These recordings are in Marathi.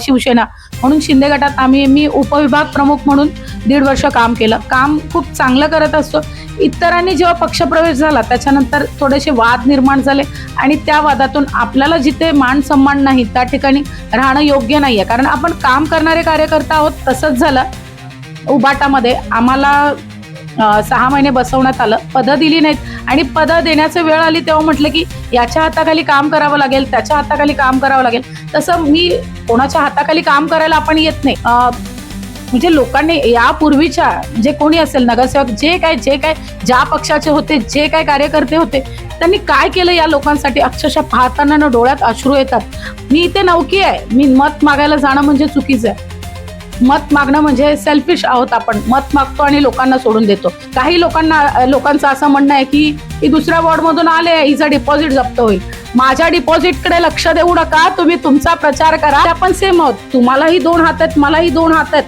शिवसेना. म्हणून शिंदे गटात आम्ही मी उपविभाग प्रमुख म्हणून दीड वर्ष काम केलं. काम खूप चांगलं करत असतो. इतरांनी जेव्हा पक्षप्रवेश झाला त्याच्यानंतर थोडेसे वाद निर्माण झाले आणि त्या वादातून आपल्याला जिथे मान सन्मान नाही त्या ठिकाणी राहणं योग्य नाही आहे कारण आपण काम करणारे कार्यकर्ता आहोत तसंच झालं. उबाटामध्ये आम्हाला सहा महिने बसवण्यात आलं. पदं दिली नाहीत. आणि पदं देण्याची वेळ आली तेव्हा म्हटलं की याच्या हाताखाली काम करावं लागेल त्याच्या हाताखाली काम करावं लागेल. तसं मी कोणाच्या हाताखाली काम करायला आपण येत नाही. म्हणजे लोकांनी यापूर्वीच्या जे कोणी असेल नगरसेवक जे काय जे काय ज्या पक्षाचे होते जे काय कार्यकर्ते होते त्यांनी काय केलं या लोकांसाठी? अक्षरशः पाहताना ना डोळ्यात अश्रू येतात. मी इथे नौकी आहे. मी मत मागायला जाणं म्हणजे चुकीचं आहे. मत मागणं म्हणजे सेल्फिश आहोत आपण. मत मागतो आणि लोकांना सोडून देतो. काही लोकांना लोकांचं असं म्हणणं आहे की ही दुसऱ्या वॉर्डमधून आले हिचं डिपॉझिट जप्त होईल. माझ्या डिपॉझिटकडे लक्ष देऊ नका तुम्ही तुमचा प्रचार करा. आपण सेम आहोत. तुम्हालाही दोन हात आहेत मलाही दोन हात आहेत.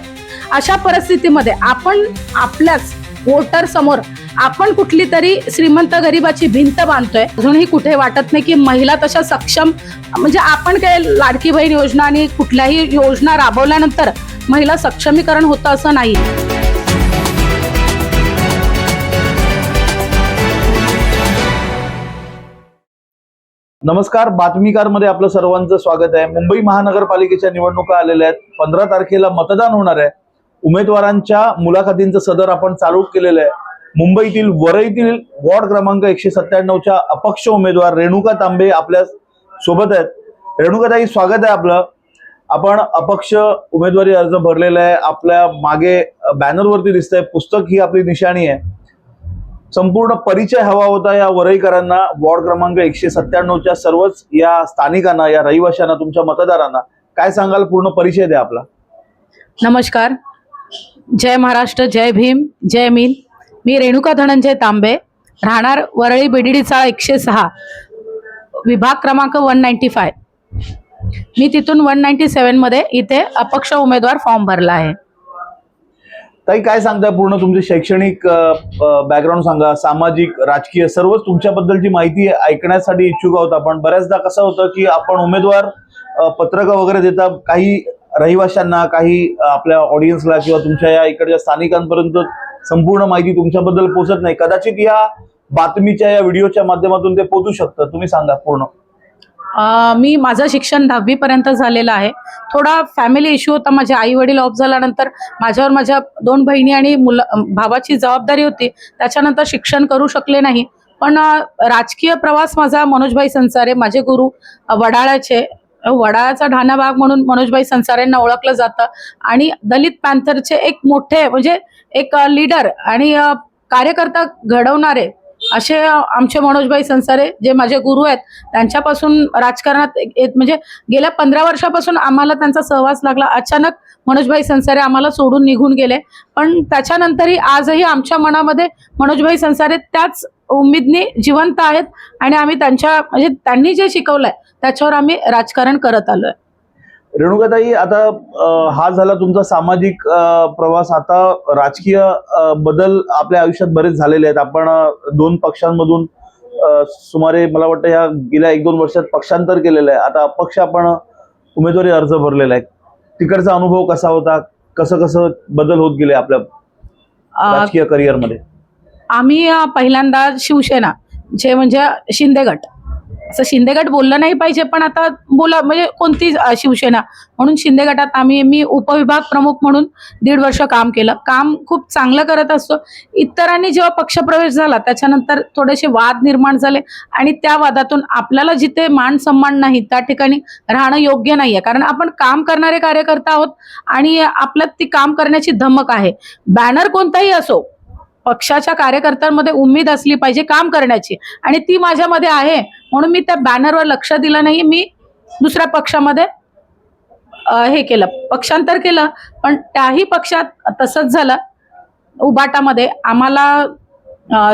अशा परिस्थितीमध्ये आपण आपल्याच वोटर समोर आपण कुठली तरी श्रीमंत गरिबाची भिंत बांधतोय. अजूनही कुठे वाटत नाही की महिला तशा सक्षम म्हणजे आपण काय लाडकी बहीण योजना आणि कुठल्याही योजना राबवल्यानंतर महिला सक्षमीकरण होतं असं नाही. नमस्कार बातमीकारमध्ये आपलं सर्वांचं स्वागत आहे. मुंबई महानगरपालिकेच्या निवडणुका आलेल्या आहेत. पंधरा तारखेला मतदान होणार आहे. उमेदवारांच्या मुलाखतींचं सदर आपण चालू केलेलं आहे. मुंबईतील वरईतील वॉर्ड क्रमांक एकशे सत्त्याण्णवच्या अपक्ष उमेदवार रेणुका तांबे आपल्यासोबत आहेत. रेणुकाताई स्वागत आहे आपलं. आपण अपक्ष उमेदवारी अर्ज भरलेला आहे. आपल्या मागे बॅनरवरती दिसतंय. पुस्तक ही आपली निशाणी आहे. संपूर्ण परिचय हवा होता या वरईकरांना. वॉर्ड क्रमांक एकशे सत्त्याण्णवच्या सर्वच या स्थानिकांना या रहिवाशांना तुमच्या मतदारांना. काय सांगाल? पूर्ण परिचय द्या आपला. नमस्कार. जय महाराष्ट्र जय भीम जय मिल मी रेणुका धनंजय तांबे. राहणार वरळी बिडिडीचा एकशे सहा. विभाग क्रमांक वन नाईन्टी फाय मी तिथून वन नाईन्टी सेवनमध्ये इथे अपक्ष उमेदवार फॉर्म भरला आहे. ताई काय सांगताय पूर्ण तुमचे शैक्षणिक बॅकग्राऊंड सांगा. सामाजिक राजकीय सर्वच तुमच्याबद्दलची माहिती ऐकण्यासाठी इच्छुक आहोत आपण. बऱ्याचदा कसं होतं की आपण उमेदवार पत्रकं वगैरे देता काही रहिवाशांना काही आपल्या ऑडियन्सला किंवा तुमच्या या इकडच्या स्थानिकांपर्यंत संपूर्ण माहिती तुमच्याबद्दल पोहोचत नाही. कदाचित या बातमीच्या या व्हिडिओच्या माध्यमातून ते पोहोचू शकतं. तुम्ही सांगा पूर्ण. मी माझं शिक्षण दहावीपर्यंत झालेलं आहे. थोडा फॅमिली इश्यू होता. माझे आई वडील ऑफ झाल्यानंतर माझ्यावर माझ्या दोन बहिणी आणि मुलं भावाची जबाबदारी होती. त्याच्यानंतर शिक्षण करू शकले नाही. पण राजकीय प्रवास माझा मनोजभाई संसारे माझे गुरु वडाळ्याचे वडाळ्याचा ढाणा भाग म्हणून मनोजभाई संसारेंना ओळखलं जातं. आणि दलित पॅन्थरचे एक मोठे म्हणजे एक लीडर आणि कार्यकर्ता घडवणारे असे आमचे मनोजभाई संसारे जे माझे गुरु आहेत त्यांच्यापासून राजकारणात एक- म्हणजे गेल्या पंधरा वर्षापासून आम्हाला त्यांचा सहवास लागला. अचानक मनोजभाई संसारे आम्हाला सोडून निघून गेले. पण त्याच्यानंतरही आजही आमच्या मनामध्ये मनोजभाई संसारे त्याच उमेदने जिवंत आहेत आणि आम्ही त्यांच्या म्हणजे त्यांनी जे शिकवलंय त्याच्यावर आम्ही राजकारण करत आलोय. रेणुकाताई आता हा झाला तुमचा सामाजिक प्रवास. आता राजकीय बदल आपल्या आयुष्यात बरेच झालेले आहेत. आपण दोन पक्षांमधून सुमारे मला वाटतं या गेल्या एक दोन वर्षात पक्षांतर केलेलं आहे. आता अपक्ष आपण उमेदवारी अर्ज भरलेला आहे. तिकडचा अनुभव कसा होता? कसं कसं बदल होत गेले आपल्या राजकीय करिअरमध्ये आम्ही पहिल्यांदा शिवसेना जे म्हणजे शिंदे गट. असं शिंदे गट बोललं नाही पाहिजे पण आता बोला म्हणजे कोणती शिवसेना? म्हणून शिंदे गटात आम्ही मी उपविभाग प्रमुख म्हणून दीड वर्ष काम केलं. काम खूप चांगलं करत असतो. इतरांनी जेव्हा पक्षप्रवेश झाला त्याच्यानंतर थोडेसे वाद निर्माण झाले आणि त्या वादातून आपल्याला जिथे मान सन्मान नाही त्या ठिकाणी राहणं योग्य नाही आहे कारण आपण काम करणारे कार्यकर्ता आहोत आणि आपल्यात ती काम करण्याची धमक आहे. बॅनर कोणताही असो पक्षाच्या कार्यकर्त्यांमध्ये उमेद असली पाहिजे काम करण्याची. आणि ती माझ्यामध्ये आहे. म्हणून मी त्या बॅनरवर लक्ष दिलं नाही. मी दुसऱ्या पक्षामध्ये हे केलं. पक्षांतर केलं. पण त्याही पक्षात तसंच झालं. उबाटामध्ये आम्हाला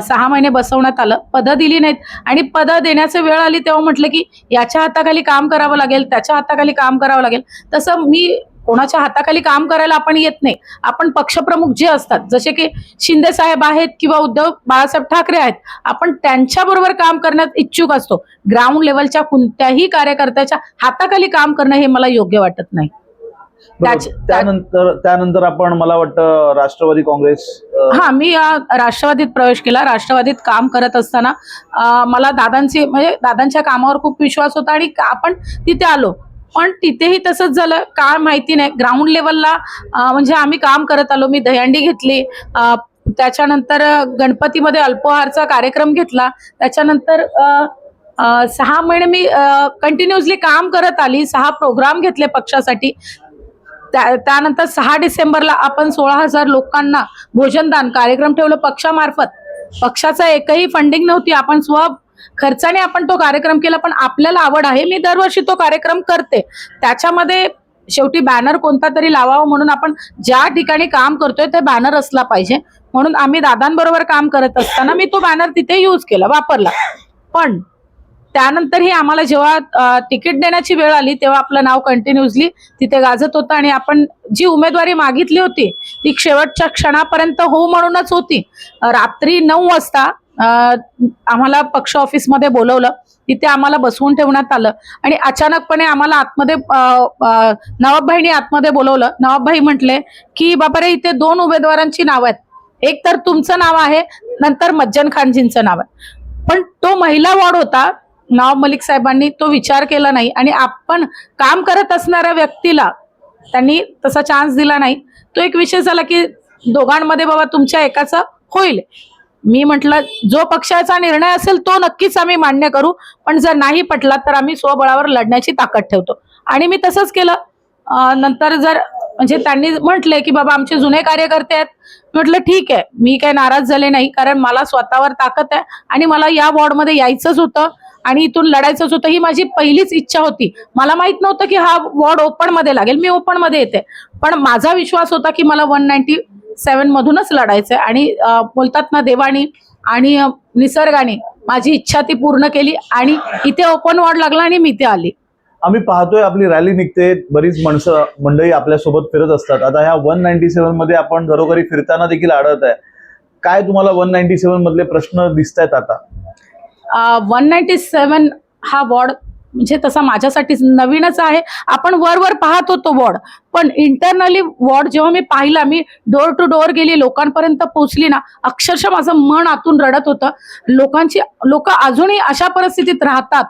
सहा महिने बसवण्यात आलं. पदं दिली नाहीत. आणि पदं देण्याचं वेळ आली तेव्हा म्हटलं की याच्या हाताखाली काम करावं लागेल त्याच्या हाताखाली काम करावं लागेल. तसं मी कोणाच्या हाताखाली काम करायला आपण येत नाही. आपण पक्षप्रमुख जे असतात जसे की शिंदे साहेब आहेत किंवा उद्धव बाळासाहेब ठाकरे आहेत आपण त्यांच्याबरोबर काम करण्यात इच्छुक असतो. ग्राउंड लेवलच्या कोणत्याही कार्यकर्त्याच्या हाताखाली काम करणं हे मला योग्य वाटत नाही. त्यानंतर त्यानंतर आपण मला वाटतं राष्ट्रवादी काँग्रेस हा मी राष्ट्रवादीत प्रवेश केला. राष्ट्रवादीत काम करत असताना मला दादांची म्हणजे दादांच्या कामावर खूप विश्वास होता आणि आपण तिथे आलो. पण तिथेही तसंच झालं. काय माहिती नाही. ग्राउंड लेवलला म्हणजे आम्ही काम करत आलो. मी दहीहंडी घेतली. त्याच्यानंतर गणपतीमध्ये अल्पोहारचा कार्यक्रम घेतला. त्याच्यानंतर सहा महिने मी कंटिन्युअसली काम करत आली. सहा प्रोग्राम घेतले पक्षासाठी. त्या- त्यानंतर सहा डिसेंबरला आपण सोळा हजार लोकांना भोजनदान कार्यक्रम ठेवलं पक्षामार्फत. पक्षाचा एकही फंडिंग नव्हती. आपण स्व खर्चाने आपण तो कार्यक्रम केला पण आपल्याला आवड आहे. मी दरवर्षी तो कार्यक्रम करते. त्याच्यामध्ये शेवटी बॅनर कोणता तरी लावावं म्हणून आपण ज्या ठिकाणी काम करतोय ते बॅनर असला पाहिजे. म्हणून आम्ही दादांबरोबर काम करत असताना मी तो बॅनर तिथे यूज केला वापरला. पण त्यानंतरही आम्हाला जेव्हा तिकीट देण्याची वेळ आली तेव्हा आपलं नाव कंटिन्युअसली तिथे गाजत होतं आणि आपण जी उमेदवारी मागितली होती ती शेवटच्या क्षणापर्यंत हो म्हणूनच होती. रात्री नऊ वाजता आम्हाला पक्ष ऑफिसमध्ये बोलवलं. तिथे आम्हाला बसवून ठेवण्यात आलं. आणि अचानकपणे आम्हाला आतमध्ये अ, नवाबभाईनी आतमध्ये बोलवलं. नवाबभाई म्हटले की बाबा रे इथे दोन उमेदवारांची नावं आहेत. एक तर तुमचं नाव आहे नंतर मज्जन खानजींचं नाव आहे. पण तो महिला वॉर्ड होता. नवाब मलिक साहेबांनी तो विचार केला नाही. आणि आपण काम करत असणाऱ्या व्यक्तीला त्यांनी तसा चान्स दिला नाही. तो एक विषय झाला की दोघांमध्ये बाबा तुमच्या एकाचं होईल. मी म्हटलं जो पक्षाचा निर्णय असेल तो नक्कीच आम्ही मान्य करू पण जर नाही पटला तर आम्ही स्वबळावर लढण्याची ताकद ठेवतो. आणि मी तसंच केलं. नंतर जर म्हणजे त्यांनी म्हटले की बाबा आमचे जुने कार्यकर्ते आहेत. म्हटलं ठीक आहे. मी काही नाराज झाले नाही कारण मला स्वतःवर ताकद आहे आणि मला या वॉर्डमध्ये यायचंच होतं आणि इथून लढायचंच होतं ही माझी पहिलीच इच्छा होती. मला माहीत नव्हतं की हा वॉर्ड ओपनमध्ये लागेल. मी ओपनमध्ये येते. पण माझा विश्वास होता की मला वन नाईन्टी सेवन मधूनच लढायचंय. आणि बोलतात ना देवानी आणि निसर्गाने माझी इच्छा ती पूर्ण केली आणि इथे ओपन वॉर्ड लागला आणि मी इथे आली. आम्ही पाहतोय आपली रॅली निघते. बरीच माणसं मंडळी आपल्यासोबत फिरत असतात. आता ह्या वन नाईन्टी सेव्हनमध्ये आपण घरोघरी फिरताना देखील आढळत आहे. काय तुम्हाला वन नाईन्टी सेव्हन मधले प्रश्न दिसत आहेत आता वन नाईन्टी हा वॉर्ड म्हणजे तसा माझ्यासाठी नवीनच आहे. आपण वर वर पाहत होतो वॉर्ड. पण इंटरनली वॉर्ड जेव्हा मी पाहिला मी डोर टू डोअर गेली लोकांपर्यंत पोहोचली ना अक्षरशः माझं मन आतून रडत होतं. लोकांची लोक अजूनही अशा परिस्थितीत राहतात.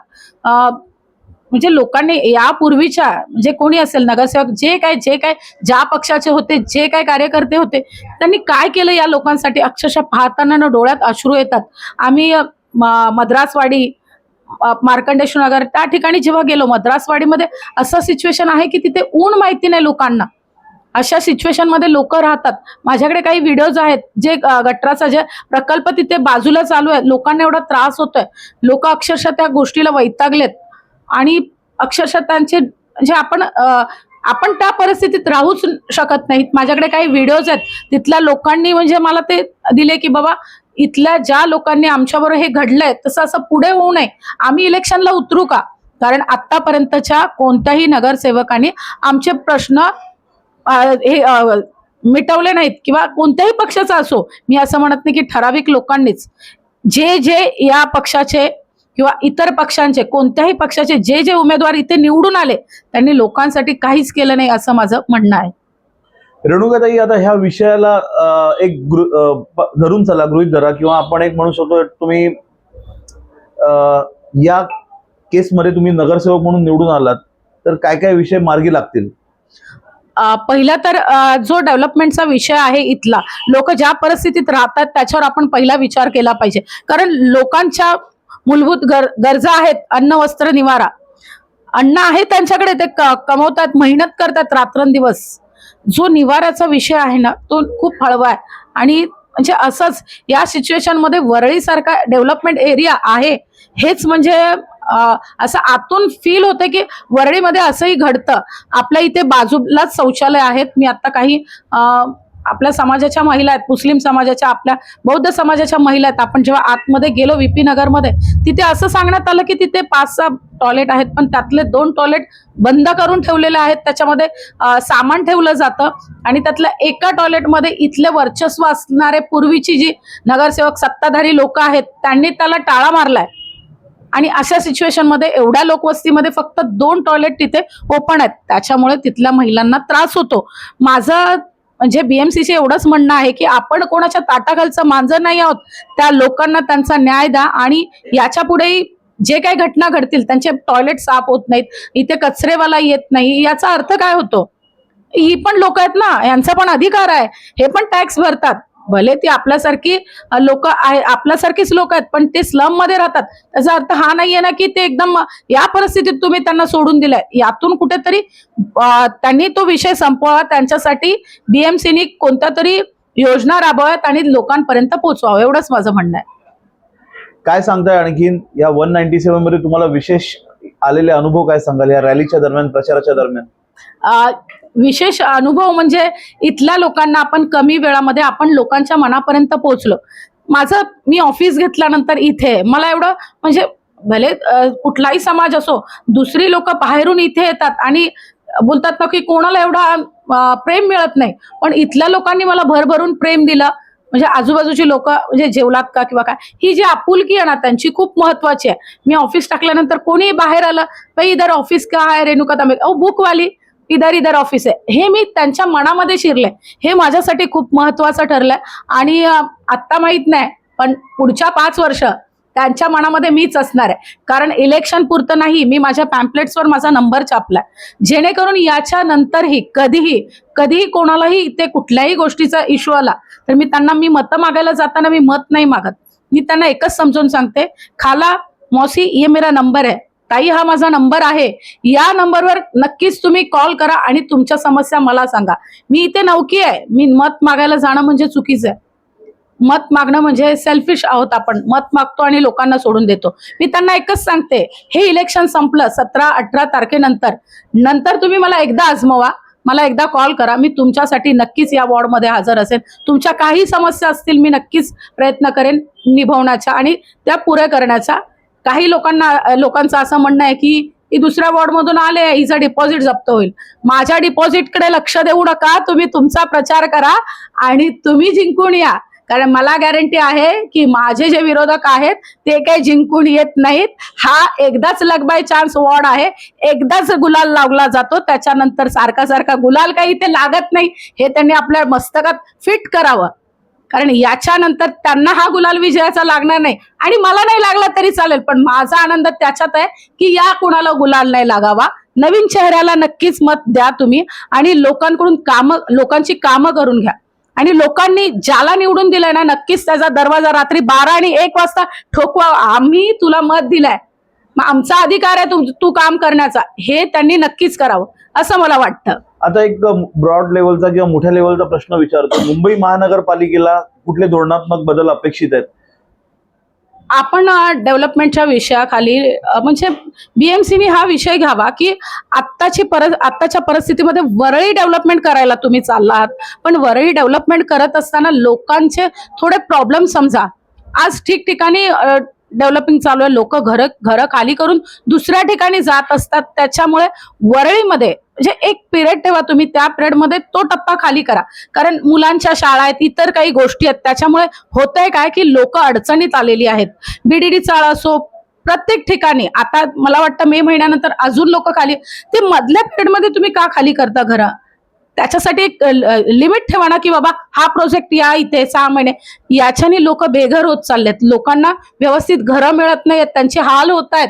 म्हणजे लोकांनी यापूर्वीच्या म्हणजे कोणी असेल नगरसेवक जे काय जे काय ज्या पक्षाचे होते जे काय कार्यकर्ते होते त्यांनी काय केलं या लोकांसाठी? अक्षरशः पाहताना ना डोळ्यात अश्रू येतात. आम्ही म- मद्रासवाडी मार्कंडेश्वर नगर त्या ठिकाणी जेव्हा गेलो मद्रासवाडीमध्ये असं सिच्युएशन आहे की तिथे ऊन माहिती नाही लोकांना. अशा सिच्युएशनमध्ये लोक राहतात. माझ्याकडे काही व्हिडिओज आहेत जे गटराचा जे प्रकल्प तिथे बाजूला चालू आहे. लोकांना एवढा त्रास होतोय. लोक अक्षरशः त्या गोष्टीला वैतागलेत. आणि अक्षरशः त्यांचे म्हणजे आपण आपण त्या परिस्थितीत राहूच शकत नाहीत. माझ्याकडे काही व्हिडिओज आहेत. तिथल्या लोकांनी म्हणजे मला ते दिले की बाबा इथल्या ज्या लोकांनी आमच्याबरोबर हे घडलंय तसं असं पुढे होऊ नये. आम्ही इलेक्शनला उतरू का? कारण आतापर्यंतच्या कोणत्याही नगरसेवकांनी आमचे प्रश्न हे मिटवले नाहीत किंवा कोणत्याही पक्षाचा असो मी असं म्हणत नाही की ठराविक लोकांनीच. जे जे या पक्षाचे किंवा इतर पक्षांचे कोणत्याही पक्षाचे जे जे उमेदवार इथे निवडून आले त्यांनी लोकांसाठी काहीच केलं नाही असं माझं म्हणणं आहे. रेणुकाताई आता ह्या विषयाला एक धरून चला गृहित धरा किंवा आपण एक म्हणू शकतो तुम्ही अ, या केसमध्ये तुम्ही नगरसेवक म्हणून निवडून आलात तर काय काय विषय मार्गी लागतील? पहिला तर जो डेव्हलपमेंटचा विषय आहे इथला लोक ज्या परिस्थितीत राहतात त्याच्यावर आपण पहिला विचार केला पाहिजे. कारण लोकांच्या मूलभूत गर गरजा आहेत अन्न वस्त्र निवारा. अन्न आहे त्यांच्याकडे ते कमवतात मेहनत करतात रात्रंदिवस. जो निवाराचा विषय आहे ना तो खूप हळवा आहे. आणि म्हणजे असंच या सिच्युएशनमध्ये वरळीसारखा डेव्हलपमेंट एरिया आहे. हेच म्हणजे असं आतून फील होतं की वरळीमध्ये असंही घडतं. आपल्या इथे बाजूलाच शौचालय आहेत. मी आता काही आपल्या समाजाच्या महिला आहेत मुस्लिम समाजाच्या आपल्या बौद्ध समाजाच्या महिला आहेत. आपण जेव्हा आतमध्ये गेलो व्हीपी नगरमध्ये तिथे असं सांगण्यात आलं की तिथे पाच सहा टॉयलेट आहेत पण त्यातले दोन टॉयलेट बंद करून ठेवलेले आहेत. त्याच्यामध्ये सामान ठेवलं जातं आणि त्यातल्या एका टॉयलेटमध्ये इथले वर्चस्व असणारे पूर्वीची जी नगरसेवक सत्ताधारी लोक आहेत त्यांनी त्याला टाळा मारलाय. आणि अशा सिच्युएशनमध्ये एवढ्या लोकवस्तीमध्ये फक्त दोन टॉयलेट तिथे ओपन आहेत. त्याच्यामुळे तिथल्या महिलांना त्रास होतो. माझं म्हणजे बीएमसीचे एवढंच म्हणणं आहे की आपण कोणाच्या ताटाखालचं मांजर नाही आहोत त्या लोकांना त्यांचा न्याय द्या आणि याच्या पुढेही जे काही घटना घडतील त्यांचे टॉयलेट साफ होत नाहीत इथे कचरेवाला येत नाही याचा अर्थ काय होतो? ही पण लोक आहेत ना यांचा पण अधिकार आहे. हे पण टॅक्स भरतात. भले ती आपल्यासारखी लोक आहे आपल्यासारखीच लोक आहेत पण ते स्लममध्ये राहतात. त्याचा अर्थ हा नाहीये ना की ते एकदम या परिस्थितीत तुम्ही त्यांना सोडून दिलंय. यातून कुठेतरी त्यांनी तो विषय संपवा त्यांच्यासाठी बीएमसीनी कोणत्या तरी योजना राबवाव्यात आणि लोकांपर्यंत पोहोचवावं एवढंच माझं म्हणणं आहे. काय सांगताय आणखीन? या वन नाईन्टी सेव्हनमध्ये तुम्हाला विशेष आलेले अनुभव काय सांगाल? या रॅलीच्या दरम्यान प्रचाराच्या दरम्यान? विशेष अनुभव म्हणजे इथल्या लोकांना आपण कमी वेळामध्ये आपण लोकांच्या मनापर्यंत पोहोचलो. माझं मी ऑफिस घेतल्यानंतर इथे मला एवढं म्हणजे भले कुठलाही समाज असो दुसरी लोक बाहेरून इथे येतात आणि बोलतात ना की कोणाला एवढा प्रेम मिळत नाही. पण इथल्या लोकांनी मला भरभरून प्रेम दिलं. म्हणजे आजूबाजूची लोक म्हणजे जेवलात का किंवा काय ही जी आपुलकी आहे ना त्यांची खूप महत्वाची आहे. मी ऑफिस टाकल्यानंतर कोणी बाहेर आलं भाई इधर ऑफिस का आहे रेणुका तांबे? ओ बुकवाली इधर इधर ऑफिस आहे. हे मी त्यांच्या मनामध्ये शिरले हे माझ्यासाठी खूप महत्वाचं ठरलंय. आणि आत्ता माहीत नाही पण पुढच्या पाच वर्ष त्यांच्या मनामध्ये मीच असणार आहे. कारण इलेक्शन पुरतं नाही मी माझ्या पॅम्पलेट्सवर माझा नंबर छापलाय. जेणेकरून याच्या नंतरही कधीही कधीही कोणालाही इथे कुठल्याही गोष्टीचा इश्यू आला तर मी त्यांना मी मतं मागायला जाताना मी मत नाही मागत. मी त्यांना एकच समजून सांगते खाला मौसी ये मेरा नंबर आहे. ताई हा माझा नंबर आहे. या नंबरवर नक्कीच तुम्ही कॉल करा आणि तुमच्या समस्या मला सांगा. मी इथे नौकी आहे. मी मत मागायला जाणं म्हणजे चुकीचं आहे. मत मागणं म्हणजे सेल्फिश आहोत आपण. मत मागतो आणि लोकांना सोडून देतो. मी त्यांना एकच सांगते. हे इलेक्शन संपलं सतरा अठरा तारखेनंतर. नंतर तुम्ही मला एकदा आजमवा. मला एकदा कॉल करा. मी तुमच्यासाठी नक्कीच या वॉर्डमध्ये हजर असेल तुमच्या काही समस्या असतील मी नक्कीच प्रयत्न करेन निभवण्याचा आणि त्या पुऱ्या करण्याचा काही लोकांना लोकांचं असं म्हणणं आहे की ही दुसऱ्या वॉर्डमधून आले हिचं डिपॉझिट जप्त होईल. माझ्या डिपॉझिटकडे लक्ष देऊ नका तुम्ही तुमचा प्रचार करा आणि तुम्ही जिंकून या. कारण मला गॅरंटी आहे की माझे जे विरोधक आहेत ते काही जिंकून येत नाहीत. हा एकदाच लग बाय चान्स वॉर्ड आहे. एकदाच गुलाल लावला जातो त्याच्यानंतर सारखा सारखा गुलाल काही ते लागत नाही. हे त्यांनी आपल्या मस्तकात फिट करावं. कारण याच्यानंतर त्यांना हा गुलाल विजयाचा लागणार नाही. आणि मला नाही लागला तरी चालेल पण माझा आनंद त्याच्यात आहे की या कुणाला गुलाल नाही लागावा. नवीन चेहऱ्याला नक्कीच मत द्या तुम्ही आणि लोकांकडून काम लोकांची कामं करून घ्या. आणि लोकांनी ज्याला निवडून दिलंय ना नक्कीच त्याचा दरवाजा रात्री बारा आणि एक वाजता ठोकवा. आम्ही तुला मत दिलाय. मग आमचा अधिकार आहे तू तू काम करण्याचा. हे त्यांनी नक्कीच करावं असं मला वाटतं. आता एक ब्रॉड लेवलचा किंवा मोठ्या लेवलचा प्रश्न विचारतो. मुंबई महानगरपालिकेला कुठले धोरणात्मक बदल अपेक्षित आहेत? आपण डेव्हलपमेंटच्या विषयाखाली म्हणजे बीएमसीने हा विषय घ्यावा की आत्ताची पर आत्ताच्या परिस्थितीमध्ये वरळी डेव्हलपमेंट करायला तुम्ही चाललात. पण वरळी डेव्हलपमेंट करत असताना लोकांचे थोडे प्रॉब्लेम समजा. आज ठिकठिकाणी डेव्हलपिंग चालू आहे लोक घर घरं खाली करून दुसऱ्या ठिकाणी जात असतात. त्याच्यामुळे वरळीमध्ये म्हणजे एक पिरियड ठेवा तुम्ही त्या पिरियडमध्ये तो टप्पा खाली करा. कारण मुलांच्या शाळा आहेत इतर काही गोष्टी आहेत त्याच्यामुळे होतंय काय की लोक अडचणीत आलेली आहेत. बीडीडी चाळ असो प्रत्येक ठिकाणी आता मला वाटतं मे महिन्यानंतर अजून लोक खाली ते मधल्या पिरियडमध्ये तुम्ही का खाली करता घरं? त्याच्यासाठी एक लिमिट ठेवा ना की बाबा हा प्रोजेक्ट या इथे सहा महिने. याच्याने लोक बेघर होत चाललेत. लोकांना व्यवस्थित घरं मिळत नाहीत त्यांचे हाल होत आहेत.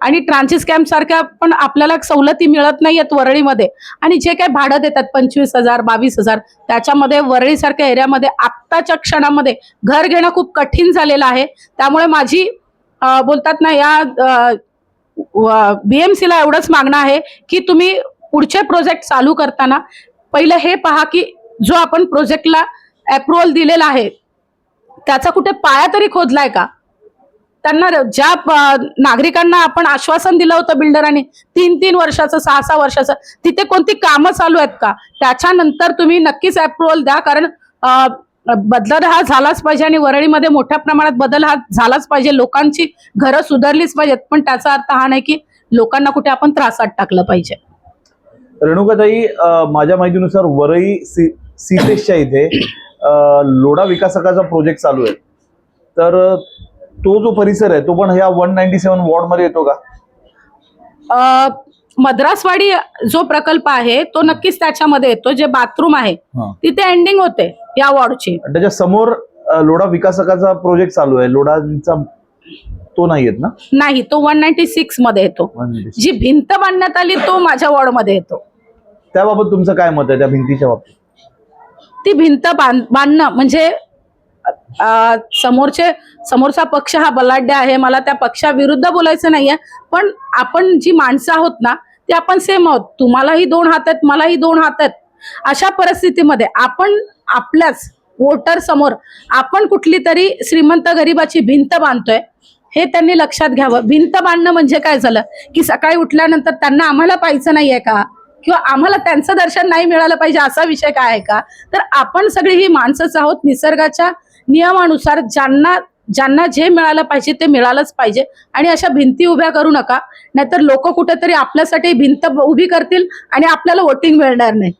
आणि ट्रान्सिस कॅम्प सारख्या पण आपल्याला सवलती मिळत नाही आहेत वरळीमध्ये. आणि जे काही भाडं देतात पंचवीस हजार बावीस हजार त्याच्यामध्ये वरळीसारख्या एरियामध्ये आत्ताच्या क्षणामध्ये घर घेणं खूप कठीण झालेलं आहे. त्यामुळे माझी बोलतात ना या बी एम सीला एवढंच मागणं आहे की तुम्ही पुढचे प्रोजेक्ट चालू करताना पहिलं हे पहा की जो आपण प्रोजेक्टला अप्रुव्हल दिलेला आहे त्याचा कुठे पाया तरी खोदलाय का? त्यांना ज्या नागरिकांना आपण आश्वासन दिलं होतं बिल्डरांनी तीन तीन वर्षाचं सहा सहा वर्षाचं तिथे कोणती कामं चालू आहेत का? त्याच्यानंतर तुम्ही नक्कीच अप्रुव्हल द्या कारण बदल हा झालाच पाहिजे आणि वरळीमध्ये मोठ्या प्रमाणात बदल हा झालाच पाहिजे. लोकांची घरं सुधारलीच पाहिजेत पण त्याचा अर्थ हा नाही की लोकांना कुठे आपण त्रासात टाकलं पाहिजे. रेणुकाताई माझ्या माहितीनुसार वरई सी सीतेशच्या इथे लोढा विकासकाचा प्रोजेक्ट चालू आहे. तर तो जो परिसर आहे तो पण ह्या वन नाईन्टी सेव्हन वॉर्डमध्ये येतो का? अ, मद्रासवाडी जो प्रकल्प आहे तो नक्कीच त्याच्यामध्ये येतो जे बाथरूम आहे. हा. तिथे एंडिंग होते या वॉर्डची आणि त्याच्यासमोर अ, लोढा विकासकाचा प्रोजेक्ट चालू आहे. लोढांचा तो नाही येत ना? नाही तो वन नाईन्टी सिक्समध्ये येतो. 196. जी भिंत बांधण्यात आली तो माझ्या वॉर्डमध्ये येतो. त्याबाबत तुमचं काय मत आहे त्या भिंतीच्या बाबतीत? ती भिंत बांध बांधणं म्हणजे अ, समोरचे समोरचा पक्ष हा बलाढ्य आहे मला त्या पक्षाविरुद्ध बोलायचं नाहीये. पण आपण जी माणसं आहोत ना ती आपण सेम आहोत. तुम्हालाही दोन हात आहेत मलाही दोन हात आहेत. अशा परिस्थितीमध्ये आपण आपल्याच वोटर समोर आपण कुठली तरी श्रीमंत गरिबाची भिंत बांधतोय हे त्यांनी लक्षात घ्यावं. भिंत बांधणं म्हणजे काय झालं? की सकाळी उठल्यानंतर त्यांना आम्हाला पाहायचं नाहीये का? किंवा आम्हाला त्यांचं दर्शन नाही मिळालं पाहिजे असा विषय काय आहे का? तर आपण सगळी ही माणसंच आहोत. निसर्गाच्या नियमानुसार ज्यांना ज्यांना जे मिळालं पाहिजे ते मिळालंच पाहिजे. आणि अशा भिंती उभ्या करू नका. नाहीतर लोक कुठेतरी आपल्यासाठी भिंत उभी करतील आणि आपल्याला वोटिंग मिळणार नाही.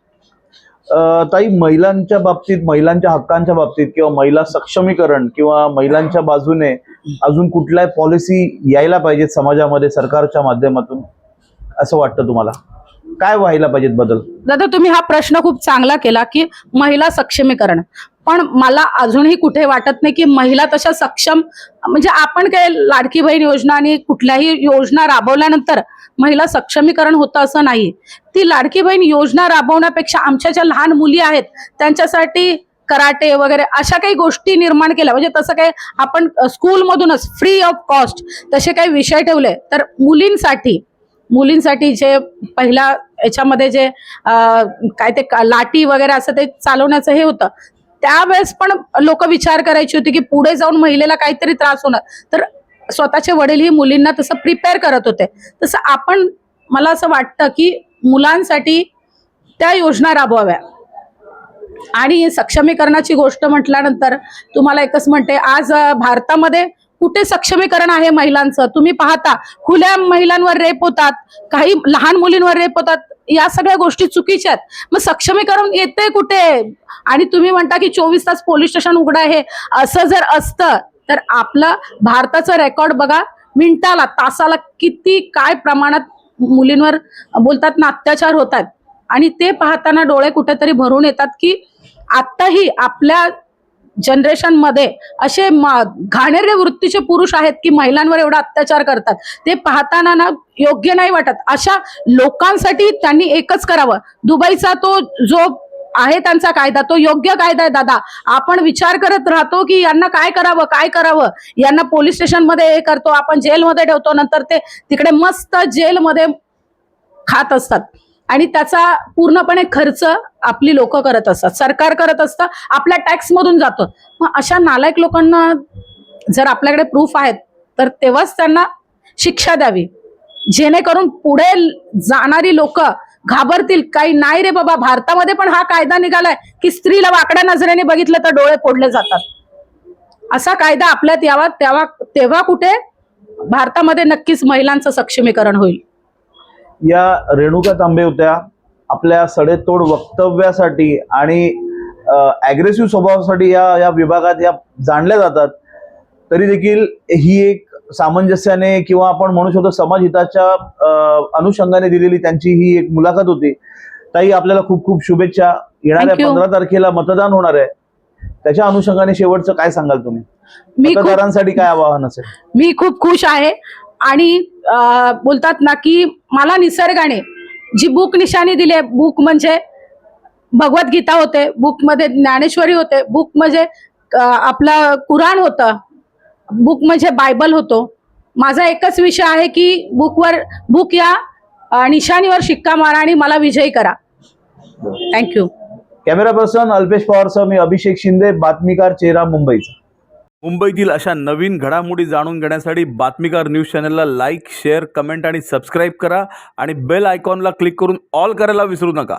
ताई महिलांच्या बाबतीत महिलांच्या हक्कांच्या बाबतीत किंवा महिला सक्षमीकरण किंवा महिलांच्या बाजूने अजून कुठल्या पॉलिसी यायला पाहिजेत समाजामध्ये सरकारच्या माध्यमातून? असं वाटतं तुम्हाला? काय व्हायला पाहिजेत बदल? दादा तुम्ही हा प्रश्न खूप चांगला केला की महिला सक्षमीकरण. पण मला अजूनही कुठे वाटत नाही की महिला तशा सक्षम म्हणजे आपण काय लाडकी बहीण योजना आणि कुठल्याही योजना राबवल्यानंतर महिला सक्षमीकरण होतं असं नाही. ती लाडकी बहीण योजना राबवण्यापेक्षा आमच्या ज्या लहान मुली आहेत त्यांच्यासाठी कराटे वगैरे अशा काही गोष्टी निर्माण केल्या. म्हणजे तसं काही आपण स्कूलमधूनच फ्री ऑफ कॉस्ट तसे काही विषय ठेवले. तर मुलींसाठी मुलींसाठी जे पहिला याच्यामध्ये जे काय ते लाटी वगैरे असं ते चालवण्याचं हे होतं. त्यावेळेस पण लोक विचार करायची होती की पुढे जाऊन महिलेला काहीतरी त्रास होणार. तर स्वतःचे वडीलही मुलींना तसं प्रिपेअर करत होते. तसं आपण मला असं वाटतं की मुलांसाठी त्या योजना राबवाव्या. आणि सक्षमीकरणाची गोष्ट म्हटल्यानंतर तुम्हाला एकच म्हणते आज भारतामध्ये कुठे सक्षमीकरण आहे महिलांचं? तुम्ही पाहता खुल्या महिलांवर रेप होतात काही लहान मुलींवर रेप होतात या सगळ्या गोष्टी चुकीच्या आहेत. मग सक्षमीकरण येते कुठे? आणि तुम्ही म्हणता की चोवीस तास पोलीस स्टेशन उघडं आहे असं जर असतं तर आपलं भारताचं रेकॉर्ड बघा मिनिटाला तासाला किती काय प्रमाणात मुलींवर बोलतात ना अत्याचार होतात आणि ते पाहताना डोळे कुठेतरी भरून येतात की आत्ताही आपल्या जनरेशनमध्ये असे घाणेरे वृत्तीचे पुरुष आहेत की महिलांवर एवढा अत्याचार करतात. ते पाहताना ना योग्य नाही वाटत. अशा लोकांसाठी त्यांनी एकच करावं. दुबईचा तो जो आहे त्यांचा कायदा तो योग्य कायदा आहे दादा. आपण विचार करत राहतो की यांना काय करावं काय करावं? यांना पोलीस स्टेशनमध्ये हे करतो आपण जेलमध्ये ठेवतो नंतर ते तिकडे मस्त जेलमध्ये खात असतात. आणि त्याचा पूर्णपणे खर्च आपली लोक करत असतात. सरकार करत असतं आपल्या टॅक्स मधून जातं. मग अशा नालायक लोकांना जर आपल्याकडे प्रूफ आहेत तर तेव्हाच त्यांना शिक्षा द्यावी. जेणेकरून पुढे जाणारी लोक घाबरतील काही नाही रे बाबा भारतामध्ये पण हा कायदा निघालाय की स्त्रीला वाकड्या नजरेने बघितलं तर डोळे फोडले जातात. असा कायदा आपल्यात यावा तेव्हा तेव्हा कुठे भारतामध्ये नक्कीच महिलांचं सक्षमीकरण होईल. या रेणुका तांबे होत्या आपल्या सडेतोड वक्तव्यासाठी आणि अग्रेसिव्ह स्वभावासाठी या या विभागात या जाणल्या जातात. तरी देखील ही एक सामंजस्याने किंवा आपण म्हणू शकतो समाजहिताच्या अनुषंगाने दिलेली त्यांची ही एक मुलाखत होती. ताई आपल्याला खूप खूप शुभेच्छा. येणाऱ्या. पंधरा तारखेला मतदान होणार आहे. त्याच्या अनुषंगाने शेवटचं काय सांगाल तुम्ही? मतदारांसाठी काय आवाहन असेल? मी खूप खुश आहे. आणि बोलतात ना की मला निसर्गाने जी बुक निशाणी दिली आहे बुक म्हणजे भगवद्गीता होते बुकमध्ये ज्ञानेश्वरी होते बुक म्हणजे आपलं कुराण होतं बुक म्हणजे बायबल होतो. माझा एकच विषय आहे की बुकवर बुक या निशाणीवर शिक्का मारा आणि मला विजयी करा. Thank you camera person Alpesh पवारसह मी अभिषेक शिंदे बातमीकार चेहरा मुंबईचा. मुंबईतील अशा नवीन घडामोडी जाणून घेण्यासाठी बातमीकार न्यूज चॅनलला लाईक शेअर कमेंट आणि सबस्क्राईब करा आणि बेल आयकॉनला क्लिक करून ऑल करायला विसरू नका.